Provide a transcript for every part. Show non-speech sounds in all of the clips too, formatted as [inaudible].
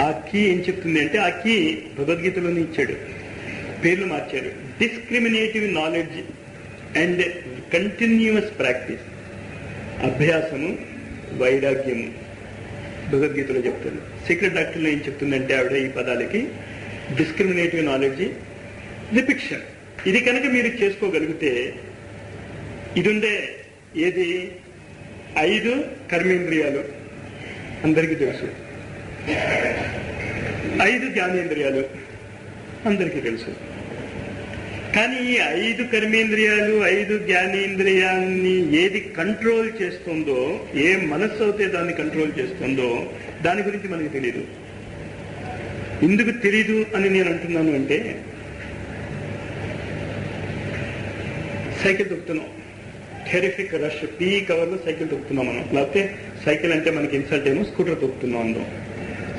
ఆ కీ ఏం చెప్తుంది అంటే ఆ కీ భగవద్గీతలోనే ఇచ్చాడు. పేర్లు మార్చారు. Discriminative knowledge and continuous practice అభ్యాసము వైరాగ్యము. భగవద్గీతలో చెప్తారు సీక్రెట్ డాక్టర్లో ఏం చెప్తుందంటే ఆవిడ ఈ పదాలకి డిస్క్రిమినేటివ్ నాలెడ్జ్ రిపిక్షన్ ఇది కనుక మీరు చేసుకోగలిగితే ఇది ఉండే ఏది? ఐదు కర్మేంద్రియాలు. అందరికీ తెలుసు. ఐదు జ్ఞానేంద్రియాలు. అందరికీ తెలుసు. కానీ ఈ ఐదు కర్మేంద్రియాలు ఐదు జ్ఞానేంద్రియాన్ని ఏది కంట్రోల్ చేస్తుందో ఏ మనస్సు అయితే దాన్ని కంట్రోల్ చేస్తుందో దాని గురించి మనకి తెలియదు ఎందుకు తెలీదు అని నేను అంటున్నాను అంటే సైకిల్ తొక్కుతున్నాం టెరిఫిక్ రష్ పీ కవర్లో సైకిల్ తొక్కుతున్నాం మనం. లేకపోతే సైకిల్ అంటే మనకి ఇన్సల్ట్ ఏమో స్కూటర్ తొక్కుతున్నాం అందరం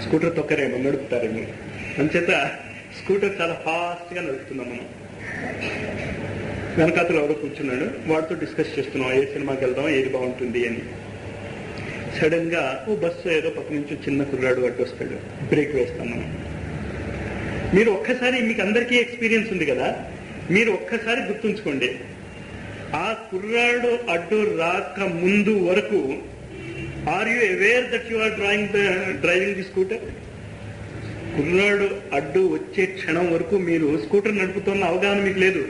స్కూటర్ తొక్కరేమో నడుపుతారేమో అంచేత స్కూటర్ చాలా ఫాస్ట్గా నడుపుతున్నాం మనం. వెనకాతలు ఎవరో కూర్చున్నాడు. వాడితో డిస్కస్ చేస్తున్నాం ఏ సినిమాకి వెళ్దాం ఏది బాగుంటుంది అని. సడన్గా ఓ బస్సు ఏదో పక్క నుంచి చిన్న కుర్రాడు అడ్డు వస్తాడు. బ్రేక్ వేస్తాం మనం. మీరు ఒక్కసారి మీకు అందరికీ ఎక్స్పీరియన్స్ ఉంది కదా? మీరు ఒక్కసారి గుర్తుంచుకోండి. ఆ కుర్రాడు అడ్డు రాక ముందు వరకు are you aware that you are drawing the driving the scooter కుర్రాడు అడ్డు వచ్చే క్షణం వరకు మీరు స్కూటర్ నడుపుతున్న అవగాహన మీకు లేదు.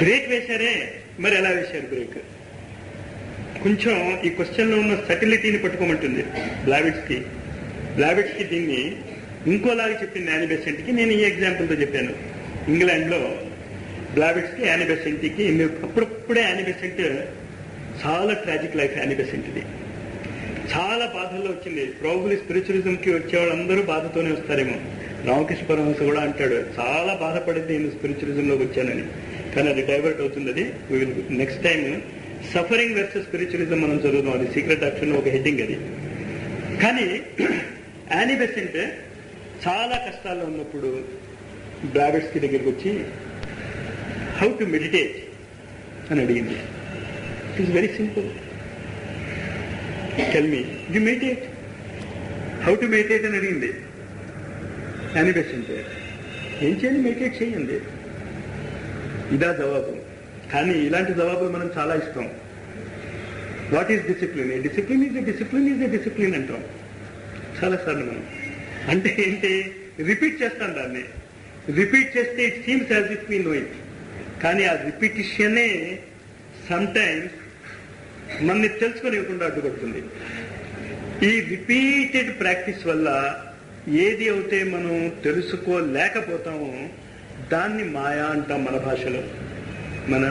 బ్రేక్ వేశారే మరి ఎలా వేశారు బ్రేక్ కొంచెం ఈ క్వశ్చన్లో ఉన్న సటిలిటీని పట్టుకోమంటుంది బ్లావిడ్స్కి బ్లావిడ్స్కి దీన్ని ఇంకోలాగా చెప్పింది యానీ కి నేను ఈ ఎగ్జాంపుల్తో చెప్పాను. ఇంగ్లాండ్లో బ్లావిడ్స్కి యానీ అప్పుడప్పుడే యానిబెసెంట్ చాలా ట్రాజిక్ లైఫ్ యానీ ఇది చాలా బాధల్లో వచ్చింది. ప్రాబులీ స్పిరిచువలిజంకి వచ్చే వాళ్ళందరూ బాధతోనే వస్తారేమో. రామకృష్ణ పరమహంస కూడా అంటాడు చాలా బాధపడింది నేను స్పిరిచువలిజంలోకి వచ్చానని. కానీ అది డైవర్ట్ అవుతుంది అది next time suffering versus spiritualism మనం చదువుదాం. అది సీక్రెట్ యాక్షన్ ఒక హెడ్డింగ్ అది. కానీ [clears throat] యానీ బెసెంట్ చాలా కష్టాల్లో ఉన్నప్పుడు బ్రాబెట్స్కి దగ్గరికి వచ్చి హౌ టు మెడిటేట్ అని అడిగింది. It is very simple tell me you meditate how to meditate అని అడిగింది యానీ బెసెంట్ ఏం చేయండి మెడిటేట్ చేయండి. ఇదా జవాబు. కానీ ఇలాంటి జవాబులు మనం చాలా ఇస్తాం what is discipline a discipline is a discipline is a discipline అంటాం. చాలా సార్లు మనం. అంటే ఏంటి? రిపీట్ చేస్తాం దాన్ని. రిపీట్ చేస్తే it seems as it me know it కానీ ఆ రిపిటిషనే సమ్ టైమ్స్ మనని తెలుసుకొనివ్వకుండా అడ్డుపడుతుంది. ఈ రిపీటెడ్ ప్రాక్టీస్ వల్ల ఏది అయితే మనం తెలుసుకోలేకపోతామో దాన్ని మాయా అంటాం మన భాషలో. మన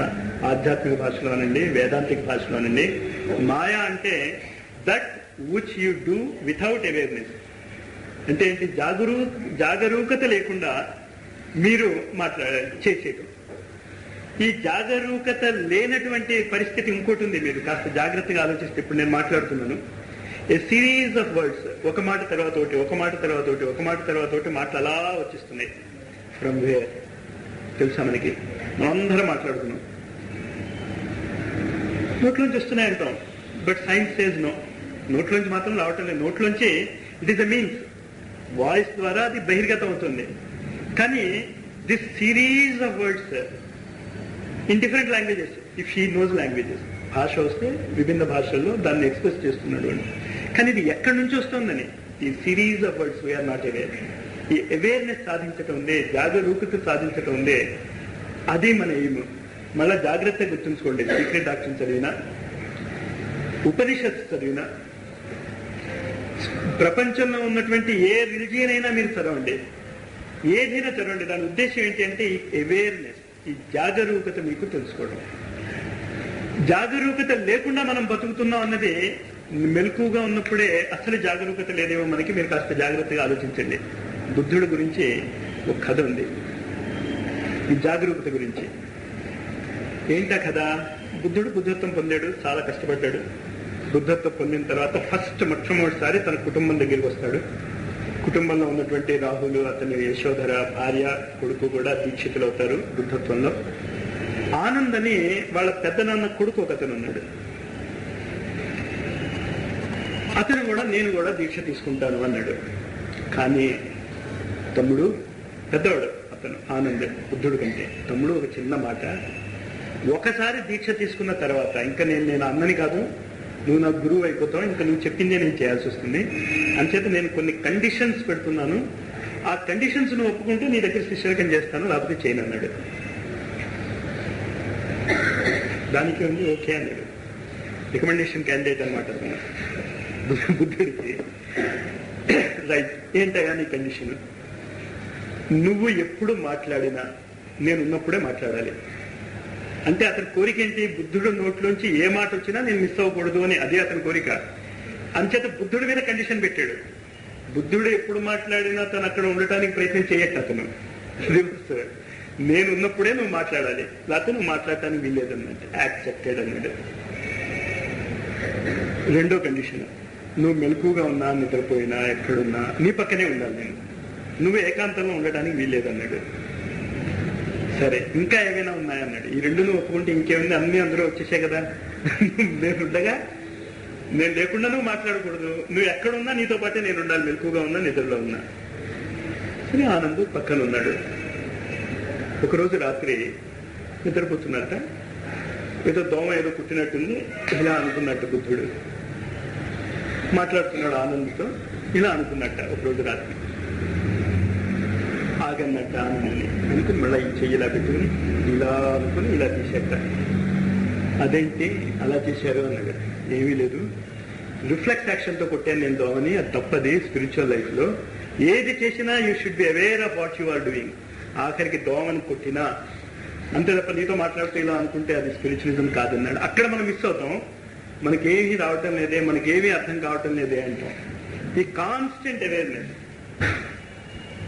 ఆధ్యాత్మిక భాషలో అనండి వేదాంతిక భాషలో అనండి మాయా అంటే that which you do without awareness. అంటే ఏంటి? జాగరూ జాగరూకత లేకుండా మీరు మాట్లాడాలి చేసేయటం. ఈ జాగరూకత లేనటువంటి పరిస్థితి ఇంకోటి ఉంది. మీరు కాస్త జాగ్రత్తగా ఆలోచిస్తే ఇప్పుడు నేను మాట్లాడుతున్నాను. ఏ సిరీస్ ఆఫ్ వర్డ్స్ ఒక మాట తర్వాత ఒకటి ఒక మాట తర్వాత ఒకటి ఒక మాట తర్వాత ఒకటి మాటలు అలా వచ్చిస్తున్నాయి. ఫ్రమ్ వేర్ తెలుసా మనకి? మనం అందరం మాట్లాడుతున్నాం. నోట్లోంచి వస్తున్నాయి అంటాం బట్ సైన్స్ సేజ్ నో నోట్లోంచి మాత్రం రావటం లేదు. నోట్లోంచి it is a means voice ద్వారా అది బహిర్గతం అవుతుంది. కానీ this series of words in different languages if she knows languages భాష వస్తే విభిన్న భాషల్లో దాన్ని ఎక్స్ప్రెస్ చేస్తున్నాడు అని. కానీ ఇది ఎక్కడి నుంచి వస్తుందని? ఈ series of words we are not aware ఈ అవేర్నెస్ సాధించటం ఉందే జాగరూకత సాధించటం ఉందే అది మన ఎయిమ్ మళ్ళా జాగ్రత్తగా గుర్తుంచుకోండి. సీక్రెట్ డాక్టర్ చదివినా ఉపనిషత్తు చదివినా ప్రపంచంలో ఉన్నటువంటి ఏ రిలిజియన్ అయినా మీరు చదవండి. ఏదైనా చదవండి. దాని ఉద్దేశం ఏంటి అంటే ఈ అవేర్నెస్ ఈ జాగరూకత మీకు తెలుసుకోవడం. జాగరూకత లేకుండా మనం బతుకుతున్నాం అన్నది మెలకుగా ఉన్నప్పుడే అసలు జాగరూకత లేదేమో మనకి మీరు కాస్త జాగ్రత్తగా ఆలోచించండి. బుద్ధుడి గురించి ఒక కథ ఉంది. ఈ జాగరూకత గురించి. ఏంటా కథ? బుద్ధుడు బుద్ధత్వం పొందాడు చాలా కష్టపడ్డాడు. బుద్ధత్వం పొందిన తర్వాత ఫస్ట్ మొట్టమొదటిసారి తన కుటుంబం దగ్గరికి వస్తాడు. కుటుంబంలో ఉన్నటువంటి రాహులు అతని యశోధర భార్య కొడుకు కూడా దీక్షితులు అవుతారు బుద్ధత్వంలో ఆనంద్ అని వాళ్ళ పెద్దనాన్న కొడుకు ఒక అతను ఉన్నాడు. అతను కూడా నేను కూడా దీక్ష తీసుకుంటాను అన్నాడు. కానీ తమ్ముడు పెద్దవాడు అతను ఆనంద్ బుద్ధుడు కంటే. తమ్ముడు ఒక చిన్న మాట. ఒకసారి దీక్ష తీసుకున్న తర్వాత ఇంకా నేను నేను అన్నని కాదు నువ్వు నాకు గురువు అయిపోతావు ఇంకా నువ్వు చెప్పిందే నేను చేయాల్సి వస్తుంది. అంచేత నేను కొన్ని కండిషన్స్ పెడుతున్నాను. ఆ కండిషన్స్ నువ్వు ఒప్పుకుంటే నీ దగ్గర శిష్యరకం చేస్తాను లేకపోతే చేయను అన్నాడు. దానికి ఉంది ఓకే అన్నాడు. రికమెండేషన్ క్యాండిడేట్ అనమాట బుద్ధుడికి. రైట్ ఏంటయ్యా నీ కండిషన్ నువ్వు ఎప్పుడు మాట్లాడినా నేను ఉన్నప్పుడే మాట్లాడాలి. అంటే అతని కోరిక ఏంటి? బుద్ధుడు నోట్లోంచి ఏ మాట వచ్చినా నేను మిస్ అవ్వకూడదు అని అదే అతని కోరిక. అంచేత బుద్ధుడి మీద కండిషన్ పెట్టాడు. బుద్ధుడు ఎప్పుడు మాట్లాడినా తను అక్కడ ఉండటానికి ప్రయత్నం చేయట్టు అతను. నేను ఉన్నప్పుడే నువ్వు మాట్లాడాలి. లేకపోతే నువ్వు మాట్లాడటానికి వీల్లేదన్నట్టు యాక్సెప్టెడ్ అన్నాడు. రెండో కండిషన్. నువ్వు మెలకుగా ఉన్నా నిద్రపోయినా ఎక్కడున్నా నీ పక్కనే ఉండాలి నేను. నువ్వు ఏకాంతంలో ఉండటానికి వీల్లేదన్నాడు. సరే ఇంకా ఏమైనా ఉన్నాయన్నాడు ఈ రెండు నువ్వు ఒప్పుకుంటే ఇంకేముంది? అన్ని అందరూ వచ్చేసాయి కదా. నేను ఉండగా నేను లేకుండా నువ్వు మాట్లాడకూడదు. నువ్వు ఎక్కడున్నా నీతో పాటే నేను ఉండాలి. మెలకుగా ఉన్నా నిద్రలో ఉన్నా. సరే ఆనంద్ పక్కన ఉన్నాడు. ఒకరోజు రాత్రి నిద్రపోతున్నట్ట ఏదో దోమ ఏదో కుట్టినట్టుంది. ఇలా అనుకున్నట్టు బుద్ధుడు. మాట్లాడుతున్నాడు ఆనంద్తో. ఇలా అనుకున్నట్ట ఒకరోజు రాత్రి. ఆగన్నట్ట ఆనందని అనుకుని మళ్ళీ చెయ్యి ఇలా పెట్టుకుని ఇలా అనుకుని ఇలా తీసేట అదేంటి అలా చేశారు అన్నాడు ఏమీ లేదు. రిఫ్లెక్స్ యాక్షన్తో కొట్టాను నేను దోమని అది తప్పది స్పిరిచువల్ లైఫ్లో ఏది చేసినా you should be aware of what you are doing. ఆఖరికి దోమని కొట్టినా అంతే తప్ప నీతో మాట్లాడుతూ ఇలా అనుకుంటే అది స్పిరిచువలిజం కాదన్నాడు. అక్కడ మనం మిస్ అవుతాం. మనకేమీ రావటం లేదే మనకేమీ అర్థం కావటం లేదే అంటాం. ఈ కాన్స్టెంట్ అవేర్నెస్.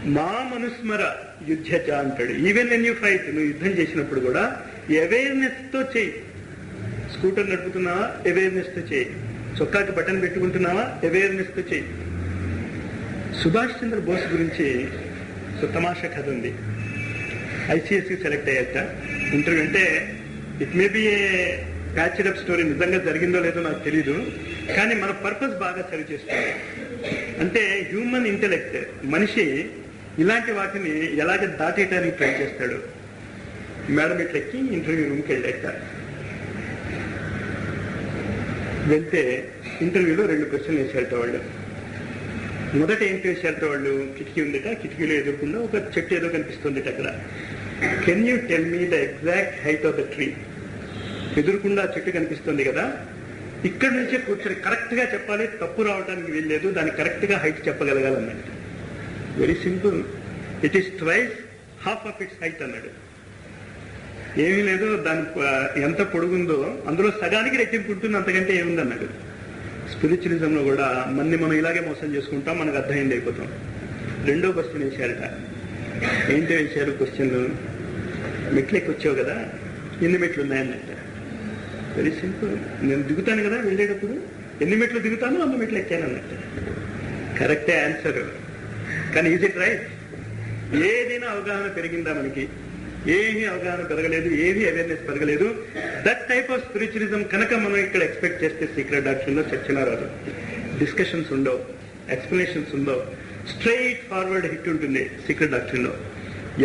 మా మనుస్మర యుద్ధచ అంటాడు. ఈవెన్ వెన్ యూ ఫైట్ నువ్వు యుద్ధం చేసినప్పుడు కూడా అవేర్నెస్తో చేయి. స్కూటర్ నడుపుతున్నావా? అవేర్నెస్తో చేయి. చొక్కాకి బటన్ పెట్టుకుంటున్నావా? అవేర్నెస్తో చేయి. సుభాష్ చంద్ర బోస్ గురించి సుతమాష తమాషా కథ ఉంది. ఐసిఎస్సి సెలెక్ట్ అయ్యాక ఇంటర్వ్యూ అంటే it may be a patched up story నిజంగా జరిగిందో లేదో నాకు తెలీదు. కానీ మన పర్పస్ బాగా సరి చేస్తుంది. అంటే హ్యూమన్ ఇంటెలెక్ట్ మనిషి ఇలాంటి వాటిని ఎలాగ దాటేయటానికి ట్రై చేస్తాడు? మేడం ఇట్లా ఎక్కి ఇంటర్వ్యూ రూమ్కి వెళ్ళాక వెళ్తే ఇంటర్వ్యూలో రెండు క్వశ్చన్లు వేసారట వాళ్ళు మొదట ఏం వేసారట వాళ్ళు కిటికీ ఉందిట కిటికీలో ఎదుర్కొండా ఒక చెట్టు ఏదో కనిపిస్తుంది అక్కడ. Can you tell me the exact height of the tree ఎదురుకుండా చెట్టు కనిపిస్తుంది కదా? ఇక్కడ నుంచే కూర్చొని కరెక్ట్గా చెప్పాలి తప్పు రావడానికి వీల్లేదు దాన్ని కరెక్ట్గా height చెప్పగలగాలన్నట్టు. Very simple. It is twice half of its height అన్నాడు. ఏమీ లేదు దాని ఎంత పొడుగుందో అందులో సగానికి రెట్టింపు ఉంటుంది అంతకంటే ఏముంది అన్నాడు స్పిరిచువలిజంలో కూడా మన్ని మనం ఇలాగే మోసం చేసుకుంటాం మనకు అర్థమైంది అయిపోతాం. రెండో క్వశ్చన్ వేశారట. ఏంటి వేశారు క్వశ్చన్లు మెట్లు ఎక్కొచ్చావు కదా ఎన్ని మెట్లు ఉన్నాయన్నట్ట. వెరీ సింపుల్ నేను దిగుతాను కదా వెళ్ళేటప్పుడు ఎన్ని మెట్లు దిగుతాను అన్ని మెట్లు ఎక్కాను అన్నట్టు కరెక్టే ఆన్సర్ కానీ ఈజ్ ఇట్ రైట్? ఏదైనా అవగాహన పెరిగిందా మనకి? ఏమీ అవగాహన పెరగలేదు ఏమీ అవేర్నెస్ పెరగలేదు. దట్ టైప్ ఆఫ్ స్పిరిచువలిజం కనుక మనం ఇక్కడ ఎక్స్పెక్ట్ చేస్తే సీక్రెట్ డాక్షన్లో చర్చన రాదు డిస్కషన్స్ ఉండవు ఎక్స్ప్లెనేషన్స్ ఉండవు. స్ట్రైట్ ఫార్వర్డ్ హిట్ ఉంటుంది సీక్రెట్ డాక్షన్లో.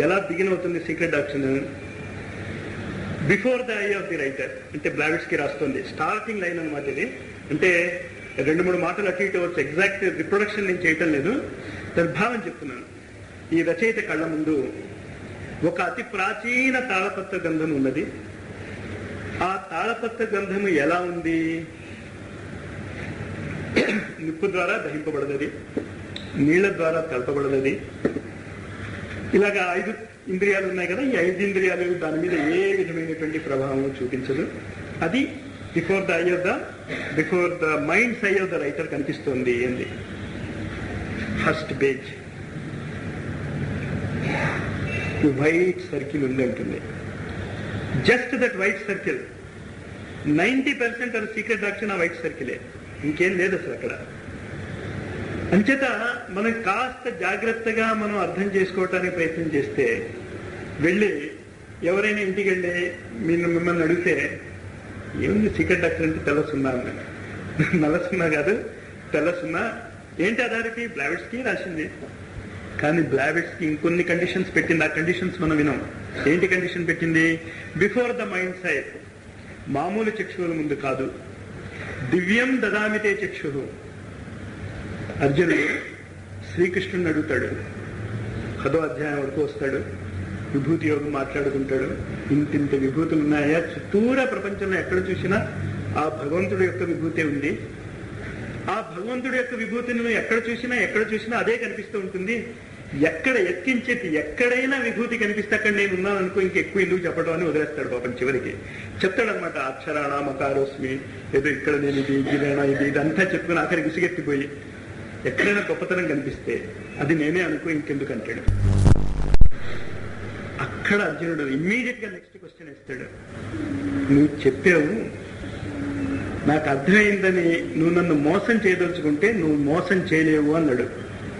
ఎలా బిగిన్ అవుతుంది secret doctrine before the eye of the writer అంటే బ్లావిట్స్కి రాస్తుంది. స్టార్టింగ్ లైన్ అనమాట ఇది. అంటే రెండు మూడు మాటలు అటు ఇటు వచ్చి ఎగ్జాక్ట్ రిప్రొడక్షన్ నేను చేయటం లేదు. దాని చెప్తున్నాను. ఈ రచయిత కళ్ళ ముందు ఒక అతి ప్రాచీన తాళపత్ర గ్రంథం ఉన్నది. ఆ తాళపత్ర గ్రంథము ఎలా ఉంది? నిప్పు ద్వారా దహింపబడదది నీళ్ళ ద్వారా కలపబడదది ఇలాగా ఐదు ఇంద్రియాలు ఉన్నాయి కదా ఈ ఐదు ఇంద్రియాలు దాని మీద ఏ విధమైనటువంటి ప్రభావం చూపించదు. అది before the eye of the before the mind's eye of the writer కనిపిస్తోంది ఏంది first page white circle ఉందంటుంది just that white circle ninety percent అది సీక్రెట్ యాక్షన్ ఆ వైట్ సర్కిలే ఇంకేం లేదు అసలు అక్కడ. అంచేత మనం కాస్త జాగ్రత్తగా మనం అర్థం చేసుకోవటానికి ప్రయత్నం చేస్తే వెళ్ళి ఎవరైనా ఇంటికి వెళ్ళి మీరు మిమ్మల్ని అడిగితే ఏముంది సీక్రెట్ డాక్టర్ అంటే తెల్ల సున్నా? అన్నాడు. [laughs] నల్ల సున్నా కాదు తెల్ల సున్నా ఏంటి అథారిటీ బ్లావెట్స్కి రాసింది. కానీ బ్లావెట్స్కి ఇంకొన్ని కండిషన్స్ పెట్టింది. ఆ కండిషన్స్ మనం వినాం. ఏంటి కండిషన్ పెట్టింది? బిఫోర్ ద మైండ్ సైట్ మామూలు చక్షువుల ముందు కాదు. దివ్యం దదామితే చక్షు అర్జునుడు శ్రీకృష్ణుని అడుగుతాడు. పదో అధ్యాయం వరకు వస్తాడు. విభూతి యోగం మాట్లాడుకుంటాడు. ఇంతింత విభూతులు ఉన్నాయా చుట్టూరా ప్రపంచంలో ఎక్కడ చూసినా ఆ భగవంతుడి యొక్క విభూతే ఉంది. ఆ భగవంతుడి యొక్క విభూతిని నువ్వు ఎక్కడ చూసినా ఎక్కడ చూసినా అదే కనిపిస్తూ ఉంటుంది. ఎక్కడ ఎక్కించేది ఎక్కడైనా విభూతి కనిపిస్తే అక్కడ నేను ఉన్నాను అనుకో ఇంకెక్కువ ఎందుకు చెప్పడం అని వదిలేస్తాడు పాపం చివరికి. చెప్తాడనమాట అక్షరాణ మకారోస్మి ఏదో ఇక్కడ నేను ఇది గిరేనా ఇది ఇదంతా చెప్పుకుని ఆఖరి విసిగెత్తిపోయి ఎక్కడైనా గొప్పతనం కనిపిస్తే అది నేనే అనుకో ఇంకెందుకు అంటాడు. అక్కడ అర్జునుడు ఇమ్మీడియట్గా నెక్స్ట్ క్వశ్చన్ ఇస్తాడు నువ్వు చెప్పావు నాకు అర్థమైందని నువ్వు నన్ను మోసం చేయదలుచుకుంటే నువ్వు మోసం చేయలేవు అన్నాడు.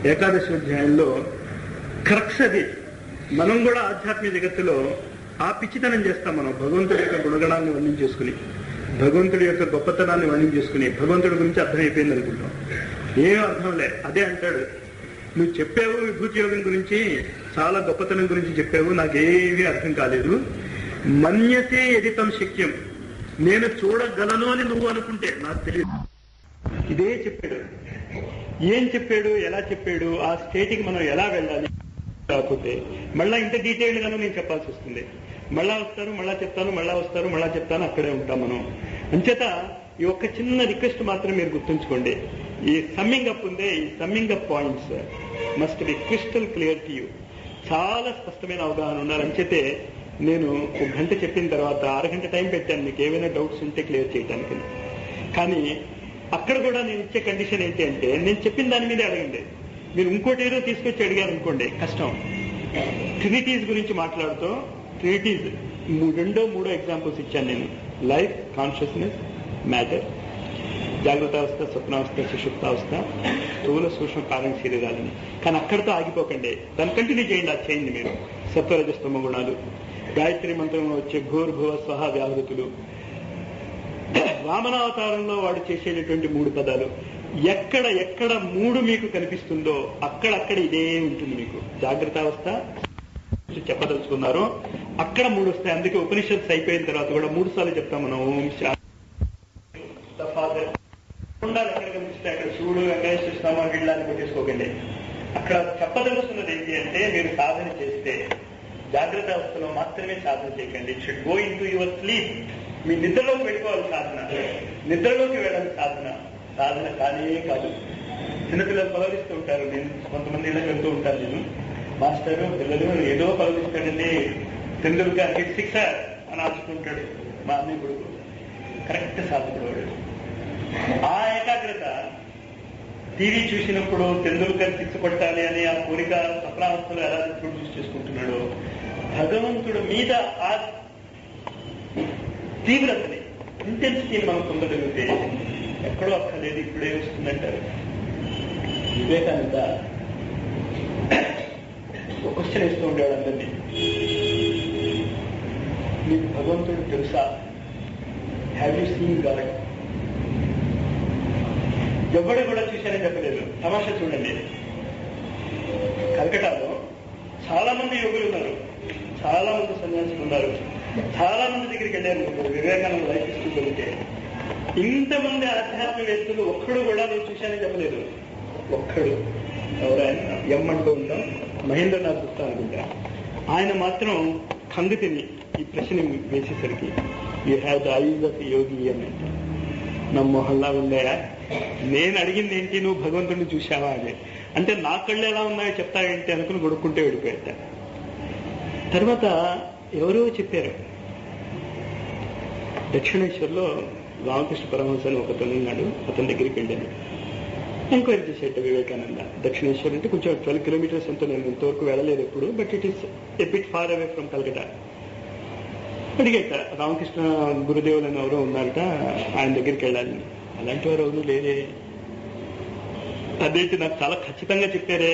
ఏకాదశి అధ్యాయంలో క్రక్స్ అది మనం కూడా ఆధ్యాత్మిక జగత్తులో ఆ పిచ్చితనం చేస్తాం మనం. భగవంతుడి యొక్క గుణగణాన్ని వర్ణం చేసుకుని భగవంతుడి యొక్క గొప్పతనాన్ని వర్ణం చేసుకుని భగవంతుడి గురించి అర్థమైపోయింది అనుకుంటాం. ఏం అర్థం లే అదే అంటాడు. నువ్వు చెప్పావు విభూతి యోగం గురించి చాలా గొప్పతనం గురించి చెప్పావు నాకేమీ అర్థం కాలేదు. మన్యతే ఎదితం శక్యం. నేను చూడగలను అని నువ్వు అనుకుంటే నాకు తెలియదు ఇదే చెప్పాడు. ఏం చెప్పాడు? ఎలా చెప్పాడు? ఆ స్టేట్కి మనం ఎలా వెళ్ళాలి? కాకపోతే మళ్ళా ఇంత డీటెయిల్డ్ గాను నేను చెప్పాల్సి వస్తుంది. మళ్ళా వస్తారు మళ్ళా చెప్తాను మళ్ళా వస్తారు మళ్ళా చెప్తాను అక్కడే ఉంటాం మనం. అంచేత ఈ ఒక్క చిన్న రిక్వెస్ట్ మాత్రం మీరు గుర్తుంచుకోండి. ఈ సమ్మింగ్ అప్ ఉందే ఈ summing up points must be crystal clear to you. చాలా స్పష్టమైన అవగాహన ఉన్నారు అంచేతే నేను ఒక గంట చెప్పిన తర్వాత అరగంట టైం పెట్టాను. మీకు ఏమైనా డౌట్స్ ఉంటే క్లియర్ చేయడానికి కానీ అక్కడ కూడా నేను ఇచ్చే కండిషన్ ఏంటి అంటే నేను చెప్పిన దాని మీదే అడగండి. మీరు ఇంకోటి ఏదో తీసుకొచ్చి అడిగారు అనుకోండి కష్టం. ట్రినిటీస్ గురించి మాట్లాడుతూ ట్రినిటీస్ రెండో మూడో ఎగ్జాంపుల్స్ ఇచ్చాను నేను. లైఫ్ కాన్షియస్నెస్ మ్యాటర్ జాగ్రత్త అవస్థ స్వప్నావస్థ సుషుప్తావస్థ స్థూల సూక్ష్మ కారణ శరీరాలని. కానీ అక్కడితో ఆగిపోకండి. దాన్ని కంటిన్యూ చేయండి అది చేయండి మీరు. సత్వరజస్తమ గుణాలు గాయత్రి మంత్రంలో వచ్చే భూర్భువ స్వహ వ్యాహృతులు వామనావతారంలో వాడు చేసేటటువంటి మూడు పదాలు. ఎక్కడ ఎక్కడ మూడు మీకు కనిపిస్తుందో అక్కడక్కడ ఇదే ఉంటుంది మీకు. జాగ్రత్త అవస్థ. చెప్పదలుచుకున్నారో. అక్కడ మూడు వస్తాయి. అందుకే ఉపనిషత్స్ అయిపోయిన తర్వాత కూడా మూడు సార్లు చెప్తాం మనం. ఓం ఉండాలి ఎక్కడ కనిపిస్తే అక్కడ శివుడు వెంకటేశ్వర స్వామి వీళ్ళని కొట్టేసుకోకండి అక్కడ చెప్పదలుచుకున్నది ఏంటి అంటే మీరు సాధన చేస్తే జాగ్రత్త అవస్థలో మాత్రమే సాధన చేయకండి. Should go in to your sleep మీ నిద్రలోకి వెళ్ళిపోవాలి సాధన. నిద్రలోకి వెళ్ళాలి సాధన. సాధన కానే కాదు. చిన్నపిల్లలు పలవరిస్తూ ఉంటారు నేను కొంతమంది ఇలా వెళ్తూ ఉంటాను నేను. మాస్టర్ పిల్లలు ఏదో పలవరిస్తాడండి తెందులుగా హిట్ సిక్సర్ అని ఆచుకుంటాడు మా అన్నయ్య కొడుకు. కరెక్ట్ సాధకుడు ఆ ఏకాగ్రత టీవీ చూసినప్పుడు తెందుల్కర్ తిట్టుకొట్టాలి అని ఆ కోరిక సప్రాహస్తులు ఎలా ప్రొడ్యూస్ చేసుకుంటున్నాడో భగవంతుడు మీద ఆ తీవ్రతని ఇంటెన్సిటీని మనం పొందగలిగితే ఎక్కడో అక్కర్లేదు ఇప్పుడే వస్తుందంటారు. వివేకానంద ఒక క్వశ్చన్ ఇస్తూ ఉండేవాడు అందరినీ. మీకు భగవంతుడు తెలుసా? హ్యావ్ యూ సీన్ గాడ్ ఎవడు కూడా చూశారని చెప్పలేదు. తమాషా చూడండి. కలకటాలో చాలా మంది యోగులు ఉన్నారు. చాలా మంది సన్యాసులు ఉన్నారు. చాలా మంది దగ్గరికి వెళ్ళారు. వివేకానంద లైఫ్ హిస్టరీ వెళ్తే ఇంతమంది ఆధ్యాత్మికవేత్తలు ఒక్కడు కూడా నేను చూశానని చెప్పలేదు. ఒక్కడు. ఎవరైనా ఎం అంటూ ఉంటాం మహేంద్రనాథ్ గుప్తా అనుకుంటా. ఆయన మాత్రం కందుతిని ఈ ప్రశ్న వేసేసరికి you have the eyes of yogi అని అంటే నా మొహల్లా ఉందాయా నేను అడిగింది ఏంటి నువ్వు భగవంతుడిని చూశావా? అని అంటే నా కళ్ళు ఎలా ఉన్నాయో చెప్తావేంటి అనుకుని కొడుక్కుంటే వెళ్ళిపోయాట తర్వాత ఎవరో చెప్పారు. దక్షిణేశ్వర్లో రామకృష్ణ పరమహంస అని ఒకతను ఉన్నాడు. అతని దగ్గరికి వెళ్ళాను ఎంక్వైరీ చేసేట వివేకానంద. దక్షిణేశ్వర్ అంటే కొంచెం ట్వెల్వ్ కిలోమీటర్స్ ఎంతో నేను ఇంతవరకు వెళ్ళలేదు ఎప్పుడు but it is a bit far away from Calcutta అడిగేట Ramakrishna గురుదేవులు అని ఎవరో ఉన్నారట ఆయన దగ్గరికి వెళ్ళాలి. అలాంటి వారు ఎవరు లేరే. అదేంటి నాకు చాలా ఖచ్చితంగా చెప్పారే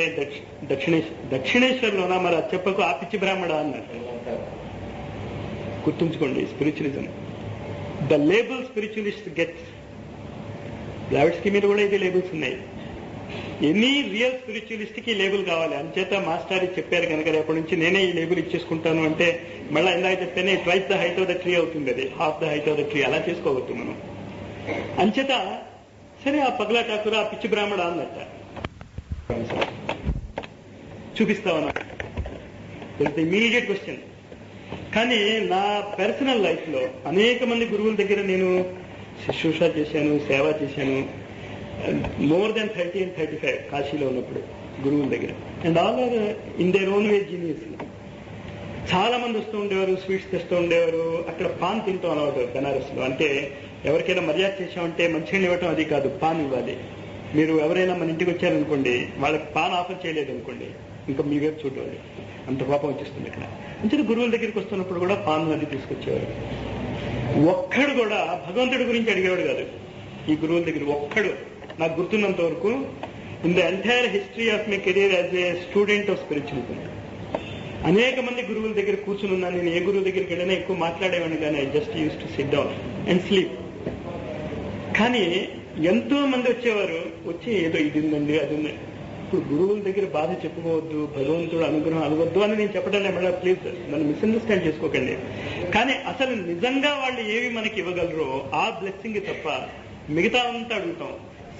దక్షిణేశ్వర దక్షిణేశ్వర్లోనా మరి అది చెప్పకు ఆపిచ్చి బ్రాహ్మణ అన్నారు. గుర్తుంచుకోండి spiritualism the label spiritualist gets Blavatsky మీద కూడా ఇది లేబుల్స్ ఉన్నాయి. ఎనీ రియల్ స్పిరిచువలిస్ట్కి లేబుల్ కావాలి. అంచేత మాస్టర్ చెప్పారు కనుక రేపటి నుంచి నేనే ఈ లేబుల్ ఇచ్చేసుకుంటాను అంటే మళ్ళీ ఇందాక చెప్తేనే twice the height of the tree అవుతుంది అది. Half the height of the tree. అలా చేసుకోవద్దు మనం. అంచేత సరే ఆ పగలా ఠాకూర్ ఆ పిచ్చి బ్రాహ్మణ అన్నట్ట. చూపిస్తావన్నా ఇమీడియట్ క్వశ్చన్ కానీ నా పర్సనల్ లైఫ్లో అనేక మంది గురువుల దగ్గర నేను శుశ్రూష చేశాను సేవ చేశాను. More than thirty and thirty five కాశీలో ఉన్నప్పుడు గురువుల దగ్గర. And all are in their own way genius చాలా మంది వస్తూ ఉండేవారు స్వీట్స్ తెస్తూ ఉండేవారు అక్కడ పాన్ తింటాం అలవాటు బెనారస్లో అంటే ఎవరికైనా మర్యాద చేశామంటే మంచిగా ఇవ్వటం అది కాదు పాన్ ఇవ్వాలి. మీరు ఎవరైనా మన ఇంటికి వచ్చారనుకోండి వాళ్ళకి పాన్ ఆఫర్ చేయలేదు అనుకోండి ఇంకా మీ వైపు చూడాలి అంత కోపం వచ్చేస్తుంది ఇక్కడ అంటే గురువుల దగ్గరికి వస్తున్నప్పుడు కూడా పాన్ అది తీసుకొచ్చేవారు. ఒక్కడు కూడా భగవంతుడి గురించి అడిగేవాడు కాదు. ఈ గురువుల దగ్గర ఒక్కడు నాకు గుర్తున్నంత వరకు in the entire history of my career as a student of spiritual అనేక మంది గురువుల దగ్గర కూర్చుని ఉన్నాను నేను ఏ గురువు దగ్గరికి వెళ్ళినా ఎక్కువ మాట్లాడేవాడిని కానీ I just use to sit down and sleep కానీ ఎంతో మంది వచ్చేవారు వచ్చి ఏదో ఇది ఉందండి అది ఉంది. ఇప్పుడు గురువుల దగ్గర బాధ చెప్పుకోవద్దు భగవంతుడు అనుగ్రహం అలవద్దు అని నేను చెప్పడం మేడం ప్లీజ్ నన్ను మిస్అండర్స్టాండ్ చేసుకోకండి. కానీ అసలు నిజంగా వాళ్ళు ఏవి మనకి ఇవ్వగలరో ఆ బ్లెస్సింగ్ తప్ప మిగతా అంతా అడుగుతాం.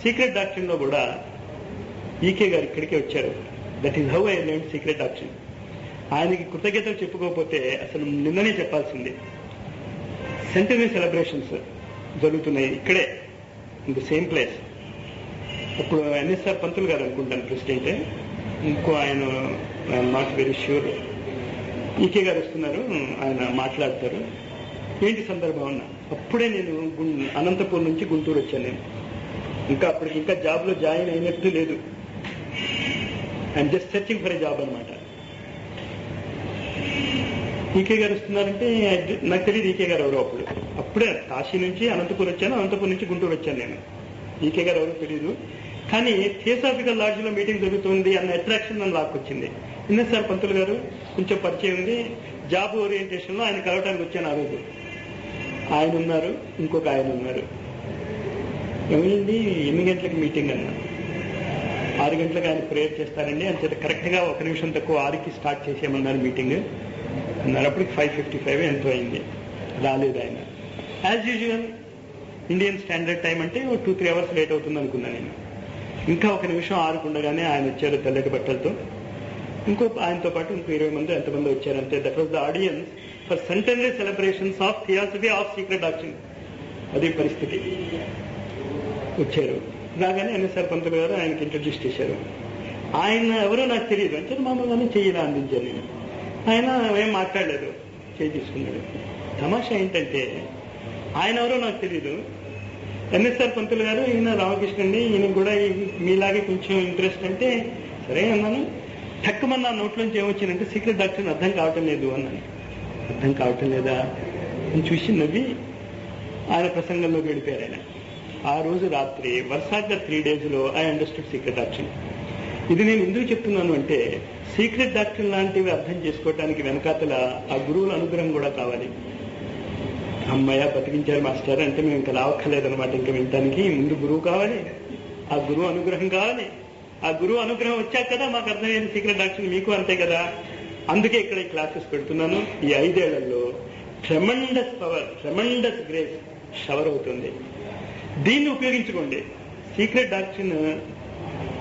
సీక్రెట్ డాక్టర్లో కూడా ఈకే గారు ఇక్కడికే వచ్చారు. That is how I learn secret doctrine ఆయనకి కృతజ్ఞతలు చెప్పుకోకపోతే అసలు నిన్ననే చెప్పాల్సింది. సెంటరీ సెలబ్రేషన్స్ జరుగుతున్నాయి ఇక్కడే ఇన్ ద సేమ్ ప్లేస్ అప్పుడు ఎన్ఎస్ఆర్ పంతులు గారు అనుకుంటాను ప్రెసిడెంట్. ఇంకో ఆయన నాట్ వెరీ ష్యూర్ ఈకే గారు వస్తున్నారు ఆయన మాట్లాడతారు. ఏంటి సందర్భం అన్న? అప్పుడే నేను గుం- అనంతపూర్ నుంచి గుంటూరు వచ్చాను నేను. ఇంకా అప్పటికి ఇంకా జాబ్లో జాయిన్ అయినట్టు లేదు. I'm just searching for a job అనమాట ఈకే గారు వస్తున్నారంటే నాకు తెలియదు ఈకే గారు ఎవరో అప్పుడు. అప్పుడే కాశీ నుంచి అనంతపూర్ వచ్చాను అనంతపూర్ నుంచి గుంటూరు వచ్చాను నేను. ఈకే గారు ఎవరో తెలియదు కానీ థియోసాఫికల్ లాడ్జ్లో మీటింగ్ జరుగుతుంది అన్న అట్రాక్షన్ నన్ను లాక్కొచ్చింది. సార్ పంతులు గారు? కొంచెం పరిచయం ఉంది. జాబ్ ఓరియంటేషన్లో ఆయన కలవటానికి వచ్చాను ఆ రోజు. ఆయన ఉన్నారు ఇంకొక ఆయన ఉన్నారు. ఏమైంది ఎన్ని గంటలకు మీటింగ్ అన్నా. ఆరు గంటలకు ఆయన ప్రేయర్ చేస్తారండి. అని కరెక్ట్గా ఒక నిమిషం తక్కువ ఆరుకి స్టార్ట్ చేసేయమన్నారు మీటింగ్ అన్నప్పటికి ఫైవ్ ఫిఫ్టీ ఫైవ్ ఎంతో అయింది. రాలేదు ఆయన. As usual Indian standard time అంటే టూ త్రీ అవర్స్ లేట్ అవుతుంది అనుకున్నాను నేను. ఇంకా ఒక నిమిషం ఆరుకుండగానే ఆయన వచ్చారు తెల్లటి బట్టలతో. ఇంకో ఆయనతో పాటు ఇంకో ఇరవై మంది ఎంతమంది వచ్చారంటే that was the audience for centenary celebrations of theosophy of secret doctrine అదే పరిస్థితి. వచ్చారు. రాగానే ఎన్ఎస్ఆర్ పంతులు గారు ఆయనకి ఇంట్రడ్యూస్ చేశారు. ఆయన ఎవరో నాకు తెలియదు. అంటే మామూలుగానే చెయ్యిలా అందించాను నేను ఆయన ఏం మాట్లాడలేదు. చేయి తీసుకున్నాడు. తమాషా ఏంటంటే ఆయన ఎవరో నాకు తెలియదు ఎన్ఎస్ఆర్ పంతులు గారు ఈయన రామకృష్ణ అండి ఈయన కూడా మీలాగే కొంచెం ఇంట్రెస్ట్ అంటే సరే అన్నాను. తక్కువన్న నా నోట్లోంచి ఏమొచ్చిందంటే సీక్రెట్ డాక్టర్ అర్థం కావటం లేదు అన్నాను. అర్థం కావటం లేదా అని చూసి నవ్వి ఆయన ప్రసంగంలోకి వెళ్ళిపోయారు ఆయన. ఆ రోజు రాత్రి వరుసగా త్రీ డేస్లో ఐ అండర్స్టూడ్ సీక్రెట్ డాక్టర్ ఇది నేను ఎందుకు చెప్తున్నాను అంటే సీక్రెట్ డాక్టర్ లాంటివి అర్థం చేసుకోవడానికి వెనకాతల ఆ గురువుల అనుగ్రహం కూడా కావాలి. అమ్మయ్య బతికించారు మాస్టర్ అంటే మేము ఇంకా రావక్కర్లేదనమాట ఇంకా వినటానికి. ముందు గురువు కావాలి ఆ గురువు అనుగ్రహం కావాలి. ఆ గురువు అనుగ్రహం వచ్చాక కదా మాకు అర్థమైన సీక్రెట్ డాక్టర్ మీకు అంతే కదా. అందుకే ఇక్కడ ఈ క్లాసెస్ పెడుతున్నాను. ఈ ఐదేళ్ళలో tremendous power tremendous grace shower అవుతుంది. దీన్ని ఉపయోగించుకోండి. సీక్రెట్ డాక్టర్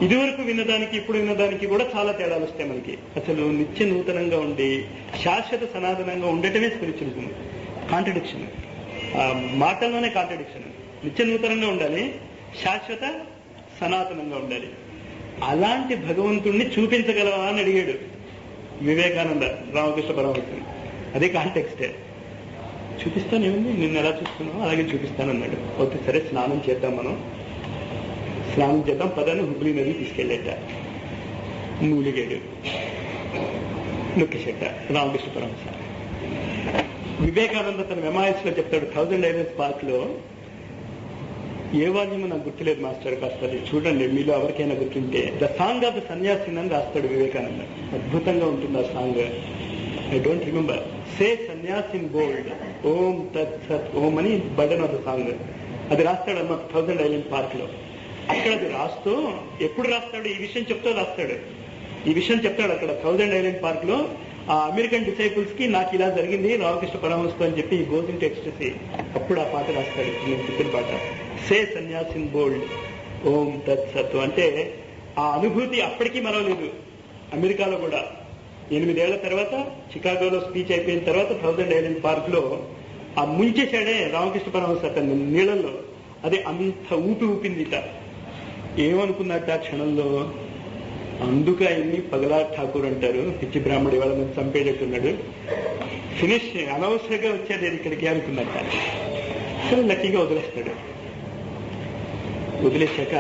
ఇదివరకు విన్నదానికి ఇప్పుడు విన్నదానికి కూడా చాలా తేడాలు వస్తాయి మనకి. అసలు నిత్య నూతనంగా ఉండి శాశ్వత సనాతనంగా ఉండటమే స్పిరిచువలిజం కాంట్రడిక్షన్ మాటల్లోనే కాంట్రడిక్షన్ నిత్య నూతనంగా ఉండాలి శాశ్వత సనాతనంగా ఉండాలి. అలాంటి భగవంతుణ్ణి చూపించగలవా అని అడిగాడు వివేకానంద రామకృష్ణ పరమహంసని అదే కాంటెక్స్టే చూపిస్తాను ఉంది నిన్ను ఎలా చూస్తున్నావు అలాగే చూపిస్తాను అన్నాడు ఓకే సరే స్నానం చేద్దాం మనం. స్నానం చేద్దాం పదాన్ని హుబ్లీ నది తీసుకెళ్ళేట. మూలిగేడు. నొక్కేసేట. రామకృష్ణ పరమహంస వివేకానంద తన మెమాయిస్లో చెప్తాడు థౌజండ్ ఐరన్స్ పార్క్లో ఏ వాద్యమో నాకు గుర్తులేదు మాస్టర్ కాస్త. చూడండి మీలో ఎవరికైనా గుర్తుంటే. The song of the sannyasin అని రాస్తాడు వివేకానంద. అద్భుతంగా ఉంటుంది ఆ song. I don't remember say sannyasin bold Om Tat Sat Om అని బటన్ ఆఫ్ ద సాంగ్ అది రాస్తాడు అమ్మ థౌసండ్ ఐలాండ్ పార్క్లో అక్కడ అది రాస్తూ ఎప్పుడు రాస్తాడు? ఈ విషయం చెప్తూ రాస్తాడు. ఈ విషయం చెప్తాడు అక్కడ థౌజండ్ ఐలాండ్ పార్క్లో ఆ అమెరికన్ డిసైపుల్స్కి నాకు ఇలా జరిగింది. రామకృష్ణ పరమహంసతో అని చెప్పి గోస్ టెక్స్ట్ అప్పుడు ఆ పాట రాస్తాడు. నేను చెప్పిన పాట. సే సన్యాసిన్ బోల్డ్ ఓం తత్ సత్ అంటే ఆ అనుభూతి అప్పటికీ మరవలేదు. అమెరికాలో కూడా. ఎనిమిదేళ్ళ తర్వాత చికాగోలో స్పీచ్ అయిపోయిన తర్వాత థౌజండ్ ఐలాండ్ పార్క్లో ఆ ముంచేశాడే రామకృష్ణ పరమహంస అతన్ని నీళ్ళల్లో. అది అంత ఊపి ఊపిందిట ఏమనుకున్నట్ట ఆ క్షణంలో? అందుకు ఆయన్ని పగలా ఠాకూర్ అంటారు. పిచ్చి బ్రాహ్మడి వాళ్ళని చంపేటట్టున్నాడు. ఫినిష్ అనవసరంగా వచ్చేది నేను ఇక్కడికి అనుకున్నట్ట సరే లక్కీగా వదిలేస్తాడు. వదిలేశాక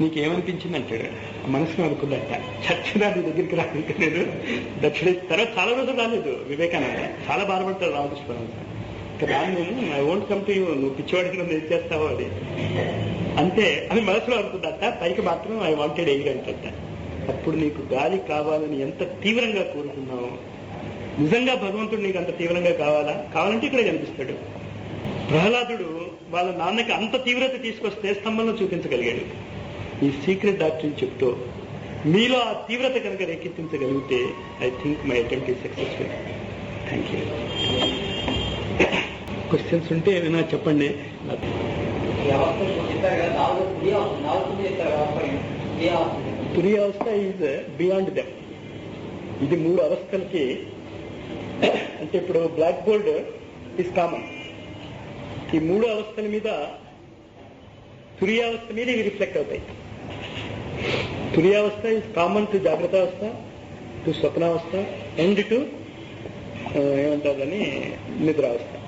నీకేమనిపించింది అంటాడు మనసులో అనుకుందట చచ్చినా నీ దగ్గరికి రానికి నేను. దక్షిణ తర్వాత చాలా రోజులు రాలేదు. వివేకానంద చాలా బాధపడతాడు రామకృష్ణ పరమహంస రాను నేను I won't come to you నువ్వు పిచ్చివాడికి నన్ను ఏం చేస్తావు అది అంతే అని మనసులో అనుకుందట పైకి మాత్రం ఐ వాంటెడ్ ఎయిర్ అంటట. అప్పుడు నీకు గాలి కావాలని ఎంత తీవ్రంగా కోరుకున్నావు. నిజంగా భగవంతుడు నీకు అంత తీవ్రంగా కావాలా? కావాలంటే ఇక్కడే కనిపిస్తాడు. ప్రహ్లాదుడు వాళ్ళ నాన్నకి అంత తీవ్రత తీసుకొస్తే స్తంభంలో చూపించగలిగాడు. ఈ సీక్రెట్ డాక్టరీని చెప్తూ మీలో ఆ తీవ్రత కనుక రేకెత్తించగలిగితే I think my attempt is successful thank you questions ఉంటే ఏమైనా చెప్పండి. ఈ అవస్థ తురి అవస్థ ఈజ్ బియాండ్ దెమ్ ఇది మూడు అవస్థలకి అంటే ఇప్పుడు బ్లాక్ బోర్డ్ ఇస్ కామన్ ఈ మూడు అవస్థల మీద తురియావస్థ మీద ఇవి రిఫ్లెక్ట్ అవుతాయి. తురియావస్థ ఇస్ కామన్ టు జాగ్రత్త అవస్థ టు స్వప్నావస్థ ఎండ్ టు ఏమంటారు అని నిద్రావస్థ.